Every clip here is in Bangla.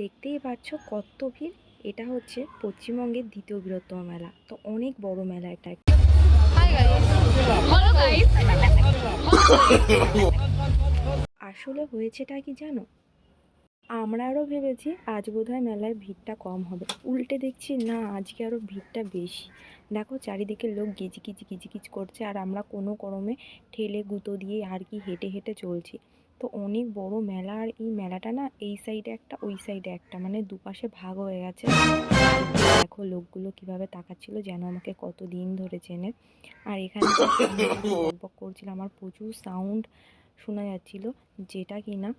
দেখতেই পাচ্ছ কত ভিড়? এটা হচ্ছে পশ্চিমবঙ্গের দ্বিতীয় বৃহত্তম মেলা। তো অনেক বড় মেলা এটা। আসলে হয়েছেটা কি জানো? আমরা আরও ভেবেছি আজ বোধহয় মেলায় ভিড়টা কম হবে। উল্টে দেখছি না আজকে আরও ভিড়টা বেশি। দেখো চারিদিকে লোক গিজগিজ গিজগিজ করছে আর আমরা কোনো ক্রমে ঠেলে গুঁতো দিয়ে আর কি হেঁটে হেঁটে চলছি। তো অনেক বড় মেলা আর এই মেলাটা না এই সাইডে একটা, ওই সাইডে একটা মানে দুপাশে ভাগ হয়ে গেছে। দেখো লোকগুলো কীভাবে তাকাচ্ছিল যেন আমাকে কত দিন ধরে চেনে। আর এখানে করছিল, আমার প্রচুর সাউন্ড শোনা যাচ্ছিল, যেটা কি না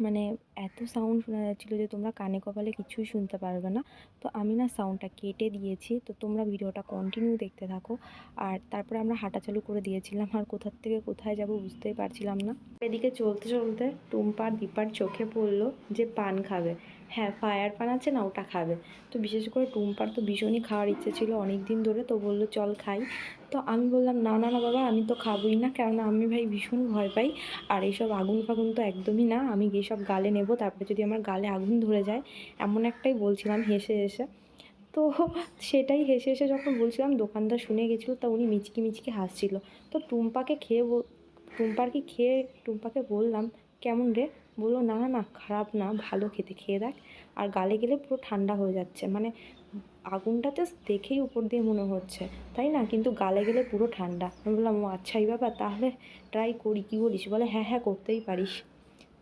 মানে এত সাউন্ড শোনা যাচ্ছিল যে তোমরা কানে কপালে কিছুই শুনতে পারবে না। তো আমি না সাউন্ডটা কেটে দিয়েছি। তো তোমরা ভিডিওটা কন্টিনিউ দেখতে থাকো। আর তারপরে আমরা হাঁটা চালু করে দিয়েছিলাম। আর কোথার থেকে কোথায় যাব বুঝতেই পারছিলাম না। এদিকে চলতে চলতে টুম্পার দীপার চোখে পড়ল যে পান খাবে। হ্যাঁ ফায়ার পান আছে না, ওটা খাবে। তো বিশেষ করে টুম্পার তো ভীষণই খাওয়ার ইচ্ছে ছিল অনেক দিন ধরে, তো বলল, চল খাই। তো আমি বললাম, না না না, বাবা, আমি তো খাবোই না, কেননা আমি ভাই ভীষণ ভয় পাই। আর এইসব আগুন ফাগুন তো একদমই না, আমি এইসব গালে নেব, তারপরে যদি আমার গালে আগুন ধরে যায়। এমন একটাই বলছিলাম হেসে হেসে। তো সেটাই হেসে হেসে যখন বলছিলাম, দোকানদার শুনে গেছিল, তা উনি মিচকি মিচকি হাসছিল। তো টুম্পাকে খেয়ে টুম্পার কি খেয়ে, টুম্পাকে বললাম, কেমন রে? বলল, না না খারাপ না, ভালো খেতে, খেয়ে দেখ। আর গালে গেলে পুরো ঠান্ডা হয়ে যাচ্ছে। মানে আগুনটা আগুনটাতে দেখেই উপর দিয়ে মনে হচ্ছে, তাই না? কিন্তু গালে গেলে পুরো ঠান্ডা। আমি বললাম, ও আচ্ছা এই ব্যাপার, তাহলে ট্রাই করি, কী বলিস? বলে হ্যাঁ হ্যাঁ করতেই পারিস।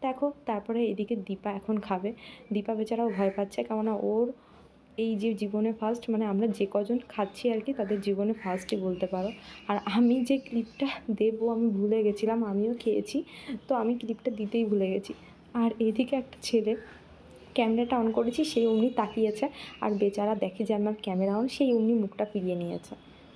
দেখো, তারপরে এদিকে দীপা এখন খাবে। দীপা বেচারাও ভয় পাচ্ছে, কেননা ওর এই যে জীবনে ফার্স্ট মানে আমরা যে কজন খাচ্ছি আর কি, তাদের জীবনে ফার্স্টই বলতে পারো। আর আমি যে ক্লিপটা দেবো, আমি ভুলে গেছিলাম, আমিও খেয়েছি, তো আমি ক্লিপটা দিতেই ভুলে গেছি। আর এদিকে একটা ছেলে ক্যামেরাটা অন করেছি সেই অমনি তাকিয়েছে, আর বেচারা দেখে যে আমার ক্যামেরা অন সেই অমনি মুখটা ফিরিয়ে নিয়েছে।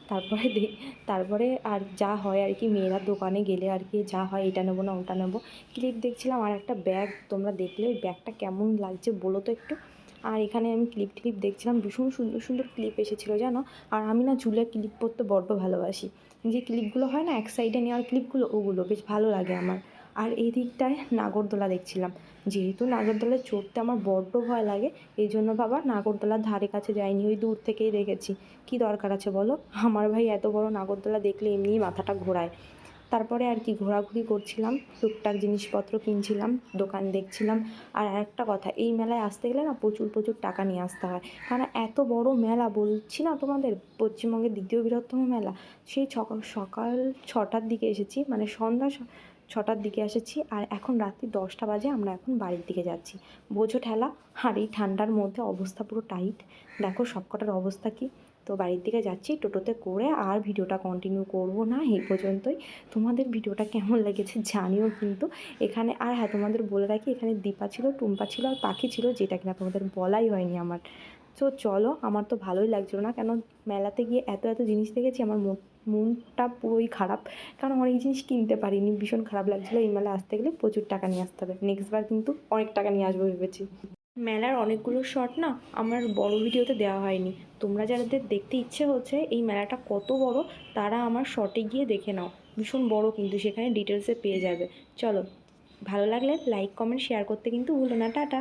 তারপরে দেখ তারপরে আর যা হয় আর কি, মেয়েরা দোকানে গেলে আর কি, যা হয় এটা নেব না, ওটা নেব। ক্লিপ দেখছিলাম, আর একটা ব্যাগ তোমরা দেখলে, ওই ব্যাগটা কেমন লাগছে বলো তো একটু? আর এখানে আমি ক্লিপ ক্লিপ দেখছিলাম, ভীষণ সুন্দর সুন্দর ক্লিপ এসেছিল জানো? আর আমি না চুলে ক্লিপ পরতে বড্ড ভালোবাসি। যে ক্লিপগুলো হয় না, এক সাইডে নেওয়ার ক্লিপগুলো ওগুলো বেশ ভালো লাগে আমার। আর এই দিকটায় নাগরদোলা দেখছিলাম। যেহেতু নাগরদোলায় চড়তে আমার বড্ড ভয় লাগে, এই জন্য বাবা নাগরদোলার ধারে কাছে যাইনি, ওই দূর থেকেই দেখেছি। কি দরকার আছে বলো? আমার ভাই এত বড় নাগরদোলা দেখলে এমনিই মাথাটা ঘোরায়। তারপরে আর কি ঘোরাঘুরি করছিলাম, টুকটাক জিনিসপত্র কিনছিলাম, দোকান দেখছিলাম। আর একটা কথা, এই মেলায় আসতে গেলে না প্রচুর প্রচুর টাকা নিয়ে আসতে হয়। কারণ এত বড় মেলা বলছি না তোমাদের, পশ্চিমবঙ্গের দ্বিতীয় বৃহত্তম মেলা। সেই সকাল ছটার দিকে এসেছি মানে সন্ধ্যা ছটার দিকে এসেছি। আর এখন রাত্রি দশটা বাজে, আমরা এখন বাড়ির দিকে যাচ্ছি। বোঝো ঠেলা আর এই ঠান্ডার মধ্যে অবস্থা পুরো টাইট। দেখো সবকটার অবস্থা কি। তো বাড়ির দিকে যাচ্ছি, টোটোতে করে আর ভিডিওটা কন্টিনিউ করব না, এই পর্যন্তই। তোমাদের ভিডিওটা কেমন লেগেছে জানিও কিন্তু। এখানে, আর হ্যাঁ তোমাদের বলে রাখি, এখানে দীপা ছিল, টুম্পা ছিল আর পাখি ছিল, যেটা কিনা তোমাদের বলাই হয়নি আমার। তো চলো, আমার তো ভালোই লাগছিল না, কেন মেলাতে গিয়ে এত এত জিনিস দেখেছি, আমার মন, মনটা পুরোই খারাপ। কারণ অনেক জিনিস কিনতে পারিনি, ভীষণ খারাপ লাগছিল এই মেলা আসতে গেলে প্রচুর টাকা নিয়ে আসতে হবে। নেক্সট বার কিন্তু অনেক টাকা নিয়ে আসব ভেবেছি। মেলার অনেকগুলো শট না আমার বড় ভিডিওতে দেওয়া হয়নি। তোমরা যাদের দেখতে ইচ্ছে হচ্ছে এই মেলাটা কত বড়, তারা আমার শটে গিয়ে দেখে নাও। ভীষণ বড় কিন্তু সেখানে ডিটেলসে পেয়ে যাবে। চলো, ভালো লাগলে লাইক কমেন্ট শেয়ার করতে কিন্তু ভুলো না। টাটা!